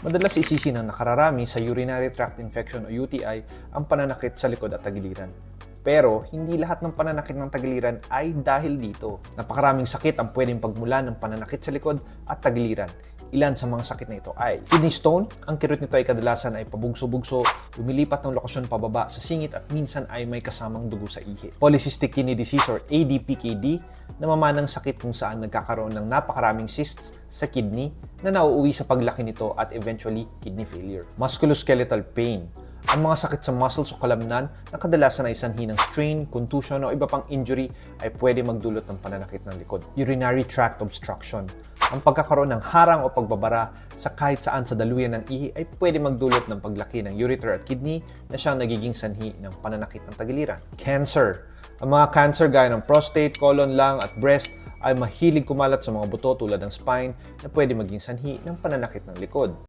Madalas isisi ng nakararami sa urinary tract infection o UTI ang pananakit sa likod at tagiliran. Pero hindi lahat ng pananakit ng tagiliran ay dahil dito. Napakaraming sakit ang pwedeng pagmula ng pananakit sa likod at tagiliran. Ilan sa mga sakit na ito ay kidney stone. Ang kirot nito ay kadalasan ay pabugso-bugso, lumilipat ng lokasyon pababa sa singit at minsan ay may kasamang dugo sa ihi. Polycystic kidney disease or ADPKD, namamanang sakit kung saan nagkakaroon ng napakaraming cysts sa kidney na nauuwi sa paglaki nito at eventually kidney failure. Musculoskeletal pain, ang mga sakit sa muscles o kalamnan na kadalasan ay sanhi ng strain, contusion o iba pang injury ay pwede magdulot ng pananakit ng likod. Urinary tract obstruction. Ang pagkakaroon ng harang o pagbabara sa kahit saan sa daluyan ng ihi ay pwede magdulot ng paglaki ng ureter at kidney na siyang nagiging sanhi ng pananakit ng tagiliran. Cancer. Ang mga cancer gaya ng prostate, colon, lung at breast ay mahilig kumalat sa mga buto tulad ng spine na pwede maging sanhi ng pananakit ng likod.